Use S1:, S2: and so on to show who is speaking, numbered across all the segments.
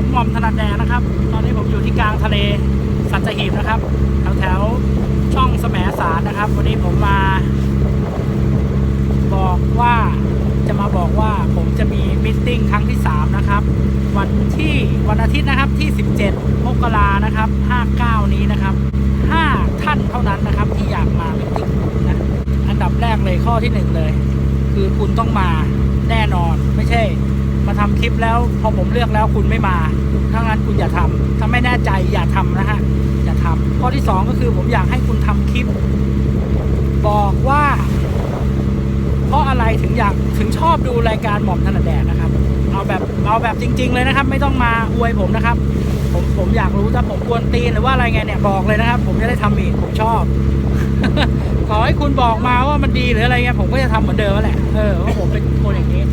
S1: ผมหม่อมถนัดแดงนะครับ ตอนนี้ผมอยู่ที่กลางทะเลสัตหีบนะครับแถวแถวช่องแสมสารนะครับ วันนี้ผมมา บอกว่าจะมาบอกว่าผมจะมีมิทติ้งครั้งที่ 3 นะครับ วันที่วันอาทิตย์นะครับที่ 17 มกรานะครับ 59 นี้นะครับ 5 ท่านเท่านั้นนะครับ ที่อยากมามิทติ้งนะอันดับแรกเลยข้อที่หนึ่งเลย คือคุณต้องมาแน่นอนไม่ใช่ มาทำคลิปแล้ว พอผมเลือกแล้วคุณไม่มาถ้างั้นคุณอย่าทำถ้าไม่แน่ใจอย่าทำนะฮะอย่าทำข้อที่สองก็คือผมอยากให้คุณทำคลิป บอกว่า เพราะอะไรถึงอยากถึงชอบดูรายการหม่อมถนัดแดกนะครับ เอาแบบเอาแบบจริง ๆ เลยนะครับ ไม่ต้องมาอวยผมนะครับ ผมผมอยากรู้ถ้าผมกวนตีนหรือว่าอะไรไงเนี่ยบอกเลยนะครับ ผมจะได้ทำอีกผมชอบขอให้คุณบอกมาว่ามันดีหรืออะไรเงี้ยผมก็จะทำเหมือนเดิมแหละ เออเพราผมเป็นคนอย่างนี้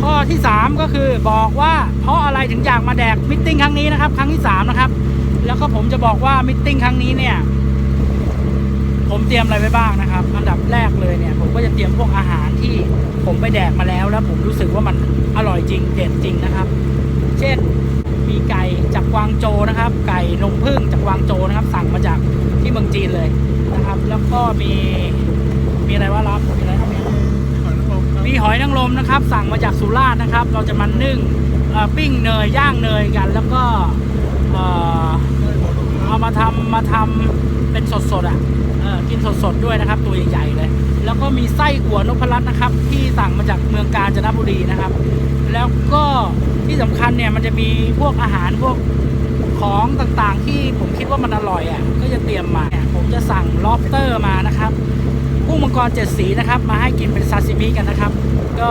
S1: ข้อที่สามก็คือบอกว่าเพราะอะไรถึงอยากมาแดกมิทติ้งครั้งนี้นะครับ ครั้งที่สามนะครับ แล้วก็ผมจะบอกว่ามิทติ้งครั้งนี้เนี่ย ผมเตรียมอะไรไว้บ้างนะครับ อันดับแรกเลยเนี่ย ผมก็จะเตรียมพวกอาหารที่ผมไปแดกมาแล้ว แล้วผมรู้สึกว่ามันอร่อยจริงเด็ดจริงนะครับ เช่นมีไก่จากกวางโจนะครับ ไก่นมผึ้งจากกวางโจนะครับ สั่งมาจากที่เมืองจีนเลยนะครับ แล้วก็มีมีอะไรว่ารับมีอะไรครับเนี่ยมี หอยนางรมนะครับ สั่งมาจากสุราษฎร์นะครับ เราจะมานึ่งเอ่อปิ้งเนยย่างเนยกัน แล้วก็เอ่อเอามาทำมาทำเป็นสดๆอะเออกินสดๆด้วยนะครับ ตัวใหญ่ๆเลย แล้วก็มีไส้อั่วนพรัตน์นะครับ ที่สั่งมาจากเมืองกาญจนบุรีนะครับ แล้วก็ที่สำคัญเนี่ยมันจะมีพวกอาหารพวกของต่างๆ ที่ผมคิดว่ามันอร่อยอะก็จะเตรียมมาเนี่ยผมจะสั่งล็อบสเตอร์มานะครับ มังกรเจ็ดสีนะครับ มาให้กินเป็นซาซิมิกันนะครับ ก็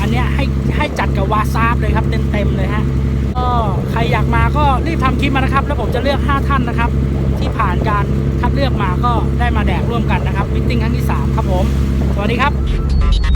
S1: อันเนี้ยให้ให้จัดกับวาซาบเลยครับเต็มๆเลยฮะก็ใครอยากมาก็รีบทำคลิปมานะครับ แล้วผมจะเลือก 5 ท่านนะครับ ที่ผ่านการคัดเลือกมาก็ได้มาแดกร่วมกันนะครับมิทติ้งครั้งที่ 3 ครับผม สวัสดีครับ